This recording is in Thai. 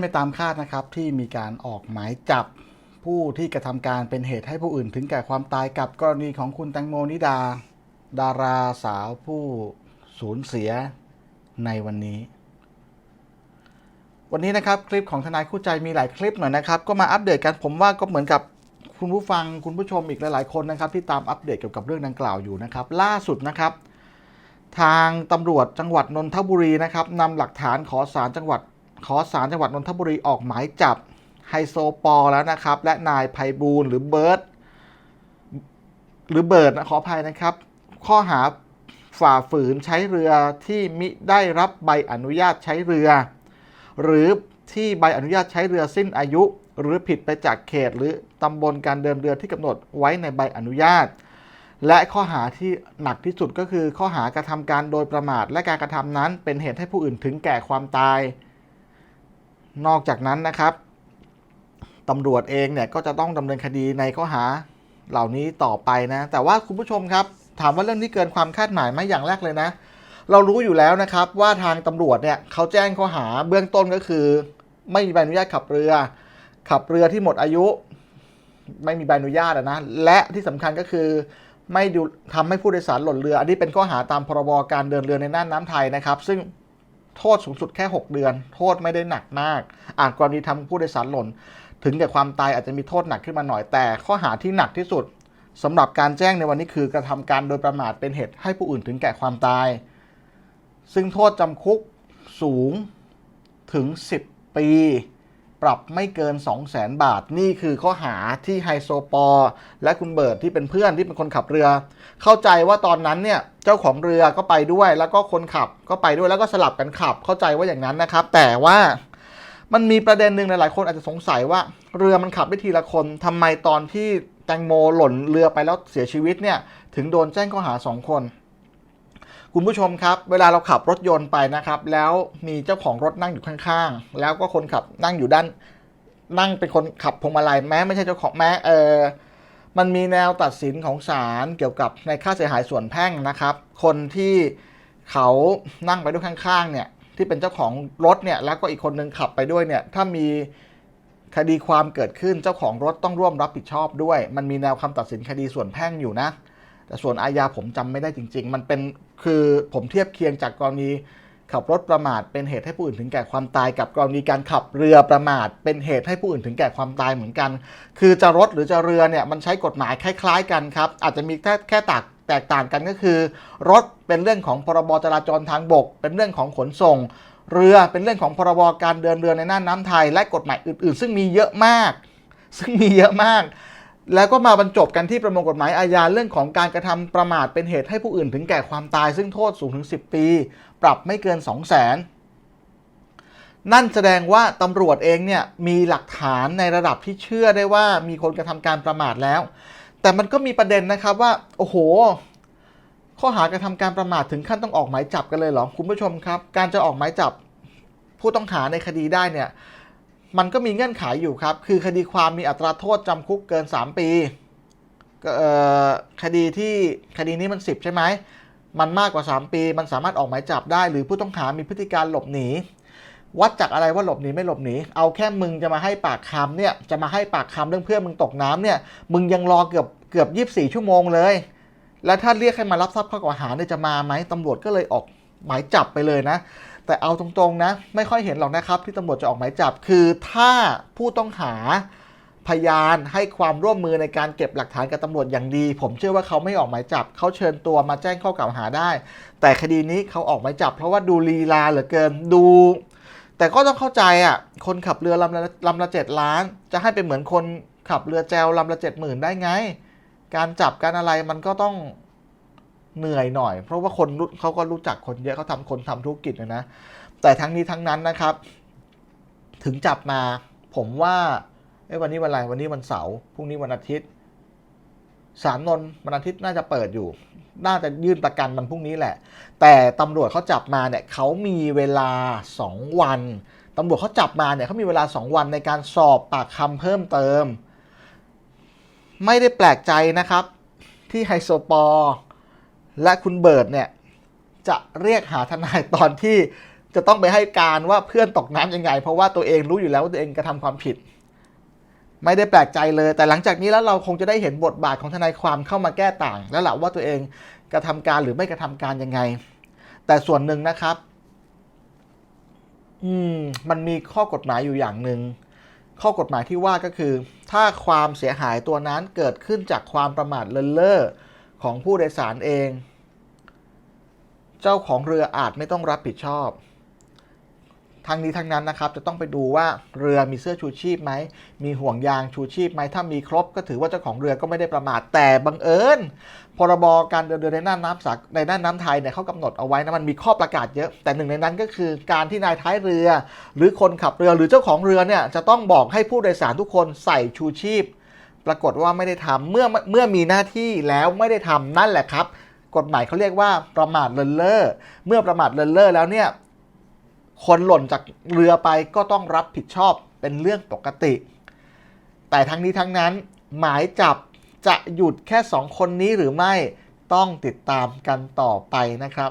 ไม่ตามคาดนะครับที่มีการออกหมายจับผู้ที่กระทำการเป็นเหตุให้ผู้อื่นถึงแก่ความตายกับกรณีของคุณแตงโมนิดา ดาราสาวผู้สูญเสียในวันนี้ วันนี้นะครับคลิปของทนายคู่ใจมีหลายคลิปหน่อยนะครับ ก็มาอัปเดตกันผมว่าก็เหมือนกับคุณผู้ฟังคุณผู้ชมอีกหลาย ๆ คนนะครับ ที่ตามอัปเดตเกี่ยวกับเรื่องดังกล่าวอยู่นะครับ ล่าสุดนะครับ ทางตำรวจจังหวัดนนทบุรีนะครับนำหลักฐานขอศาลจังหวัด ขอศาลจังหวัดนนทบุรีออกหมายจับไฮโซปอแล้วนะครับ และนายไพบูลย์หรือเบิร์ตหรือเบิร์ดนะขออภัยนะครับ ข้อหาฝ่าฝืนใช้เรือที่มิได้รับใบอนุญาตใช้เรือ หรือที่ใบอนุญาตใช้เรือสิ้นอายุ หรือผิดไปจากเขต หรือตำบลการเดินเรือที่กำหนดไว้ในใบอนุญาต และข้อหาที่หนักที่สุดก็คือข้อหากระทำการโดยประมาทและการกระทำนั้นเป็นเหตุให้ผู้อื่นถึงแก่ความตาย นอกจากนั้นนะครับตำรวจเองเนี่ยก็จะต้องดำเนินคดีในข้อหาเหล่านี้ต่อไปนะ แต่ว่าคุณผู้ชมครับ ถามว่าเรื่องนี้เกินความคาดหมายไหมอย่างแรกเลยนะ เรารู้อยู่แล้วนะครับว่าทางตำรวจเนี่ยเขาแจ้งข้อหาเบื้องต้นก็คือ ไม่มีใบอนุญาตขับเรือ ขับเรือที่หมดอายุ ไม่มีใบอนุญาตนะและที่สำคัญก็คือไม่ดูทำให้ผู้โดยสารหล่นเรือ อันนี้เป็นข้อหาตามพรบการเดินเรือในน่านน้ำไทยนะครับ ซึ่ง โทษสูงสุดแค่ 6 เดือน โทษไม่ได้หนักมาก อาจกรณีทำผู้โดยสารหล่น ถึงแก่ความตายอาจจะมีโทษหนักขึ้นมาหน่อยแต่ ข้อหาที่หนักที่สุดสำหรับการแจ้งในวันนี้คือกระทำการโดยประมาทเป็นเหตุให้ผู้อื่นถึงแก่ความตาย ซึ่งโทษจำคุกสูงถึง 10 ปี ปรับไม่เกิน 2 0 0แสนบาท นี่คือข้อหาที่ไฮโซปอล์และคุณเบิร์ดที่เป็นเพื่อนที่เป็นคนขับเรือ เข้าใจว่าตอนนั้นเนี่ยเจ้าของเรือก็ไปด้วย แล้วก็คนขับก็ไปด้วยแล้วก็สลับกันขับ เข้าใจว่าอย่างนั้นนะครับ แต่ว่ามันมีประเด็นหนึ่งหลายๆคนอาจจะสงสัยว่าเรือมันขับได้ทีละคนทำไมตอนที่แตงโมหล่นเรือไปแล้วเสียชีวิตเนี่ยถึงโดนแจ้งข้อหาสองคน คุณผู้ชมครับ เวลาเราขับรถยนต์ไปนะครับ แล้วมีเจ้าของรถนั่งอยู่ข้างๆ แล้วก็คนขับนั่งอยู่ด้าน นั่งเป็นคนขับพวงมาลัยแม้ไม่ใช่เจ้าของแม้เออมันมีแนวตัดสินของศาลเกี่ยวกับในค่าเสียหายส่วนแพ่งนะครับ คนที่เขานั่งไปด้วยข้างๆ เนี่ยที่เป็นเจ้าของรถเนี่ยแล้วก็อีกคนนึงขับไปด้วยเนี่ยถ้ามีคดีความเกิดขึ้นเจ้าของรถต้องร่วมรับผิดชอบด้วย มันมีแนวคำตัดสินคดีส่วนแพ่งอยู่นะ แต่ส่วนอาญาผมจำไม่ได้จริง ๆ มันเป็นคือผมเทียบเคียงจากกรณีขับรถประมาทเป็นเหตุให้ผู้อื่นถึงแก่ความตายกับกรณีการขับเรือประมาท เป็นเหตุให้ผู้อื่นถึงแก่ความตายเหมือนกัน คือจะรถหรือจะเรือเนี่ยมันใช้กฎหมายคล้าย ๆ กันครับ อาจจะมีแค่แค่ตากแตกต่างกันก็คือ รถเป็นเรื่องของพรบจราจรทางบก เป็นเรื่องของขนส่ง เรือเป็นเรื่องของพรบการเดินเรือในน่านน้ำไทย และกฎหมายอื่น ๆ ซึ่งมีเยอะมาก ซึ่งมีเยอะมาก แล้วก็มาบรรจบกันที่ประมวลกฎหมายอาญาเรื่องของการกระทำประมาทเป็นเหตุให้ผู้อื่นถึงแก่ความตาย ซึ่งโทษสูงถึง 10 ปี ปรับไม่เกิน 2 0 0 0 0 0นั่นแสดงว่าตำรวจเองเนี่ยมีหลักฐานในระดับที่เชื่อได้ว่ามีคนกระทำการประมาทแล้ว แต่มันก็มีประเด็นนะครับว่า โอ้โห ข้อหากระทำการประมาทถึงขั้นต้องออกหมายจับกันเลยเหรอ คุณผู้ชมครับ การจะออกหมายจับผู้ต้องหาในคดีได้เนี่ย มันก็มีเงื่อนไขอยู่ครับ คือคดีความมีอัตราโทษจำคุกเกิน 3 ปีคดีที่คดีนี้มัน 10 ใช่ไหม มันมากกว่า 3 ปี มันสามารถออกหมายจับได้ หรือผู้ต้องหามีพฤติการหลบหนี วัดจากอะไรว่าหลบหนีไม่หลบหนี เอาแค่มึงจะมาให้ปากคำเนี่ย จะมาให้ปากคำเรื่องเพื่อนมึงตกน้ำเนี่ย มึงยังรอเกือบเกือบ 24 ชั่วโมงเลย แล้วถ้าเรียกให้มารับทราบข้อกล่าวหาเนี่ยจะมาไหมตำรวจก็เลยออกหมายจับไปเลยนะ แต่เอาตรงๆนะ ไม่ค่อยเห็นหรอกนะครับ ที่ตำรวจจะออกหมายจับ คือถ้าผู้ต้องหาพยานให้ความร่วมมือในการเก็บหลักฐานกับตำรวจอย่างดี ผมเชื่อว่าเขาไม่ออกหมายจับ เขาเชิญตัวมาแจ้งข้อกล่าวหาได้ แต่คดีนี้เขาออกหมายจับ เพราะว่าดูลีลาเหลือเกินดู แต่ก็ต้องเข้าใจอะคนขับเรือลำละลำละเจ็ดล้าน จะให้เป็นเหมือนคนขับเรือแจวลำละเจ็ดหมื่นได้ไง การจับการอะไรมันก็ต้อง เหนื่อยหน่อย เพราะว่าคนรู้เขาก็รู้จักคนเยอะเขาทำคนทำธุรกิจนะนะ แต่ทั้งนี้ทั้งนั้นนะครับ ถึงจับมาผมว่าเอ้วันนี้วันอะไรวันนี้วันเสาร์พรุ่งนี้วันอาทิตย์ศาลนนท์วันอาทิตย์น่าจะเปิดอยู่ น่าจะยื่นประกันมันพรุ่งนี้แหละ แต่ตำรวจเขาจับมาเนี่ยเขามีเวลา 2 วันตำรวจเขาจับมาเนี่ยเขามีเวลา 2 วันในการสอบปากคำเพิ่มเติม ไม่ได้แปลกใจนะครับ ที่ไฮโซปอล์ และคุณเบิร์ดเนี่ย จะเรียกหาทนายตอนที่จะต้องไปให้การว่าเพื่อนตกน้ำยังไง เพราะว่าตัวเองรู้อยู่แล้วว่าตัวเองกระทำความผิด ไม่ได้แปลกใจเลย แต่หลังจากนี้แล้วเราคงจะได้เห็นบทบาทของทนายความเข้ามาแก้ต่าง แล้วแหละว่าตัวเองกระทำการหรือไม่กระทำการยังไง แต่ส่วนหนึ่งนะครับ อืม มันมีข้อกฎหมายอยู่อย่างหนึ่งข้อกฎหมายที่ว่าก็คือ ถ้าความเสียหายตัวนั้นเกิดขึ้นจากความประมาทเลินเล่อ ของผู้โดยสารเอง เจ้าของเรืออาจไม่ต้องรับผิดชอบทั้งนี้ทั้งนั้นนะครับจะต้องไปดูว่าเรือมีเสื้อชูชีพไหม มีห่วงยางชูชีพไหม ถ้ามีครบก็ถือว่าเจ้าของเรือก็ไม่ได้ประมาทแต่บังเอิญพรบการเดินเรือในน่านน้ำสากในน่านน้ำไทยเนี่ยเขากำหนดเอาไว้นะมันมีข้อประกาศเยอะแต่หนึ่งในนั้นก็คือการที่นายท้ายเรือ หรือคนขับเรือหรือเจ้าของเรือเนี่ยจะต้องบอกให้ผู้โดยสารทุกคนใส่ชูชีพ ปรากฏว่าไม่ได้ทำเมื่อเมื่อมีหน้าที่แล้วไม่ได้ทำนั่นแหละครับ กฎหมายเขาเรียกว่าประมาทเลินเล่อเมื่อประมาทเลินเล่อแล้วเนี่ยคนหล่นจากเรือไปก็ต้องรับผิดชอบเป็นเรื่องปกติ แต่ทั้งนี้ทั้งนั้น หมายจับจะหยุดแค่สองคนนี้หรือไม่ต้องติดตามกันต่อไปนะครับ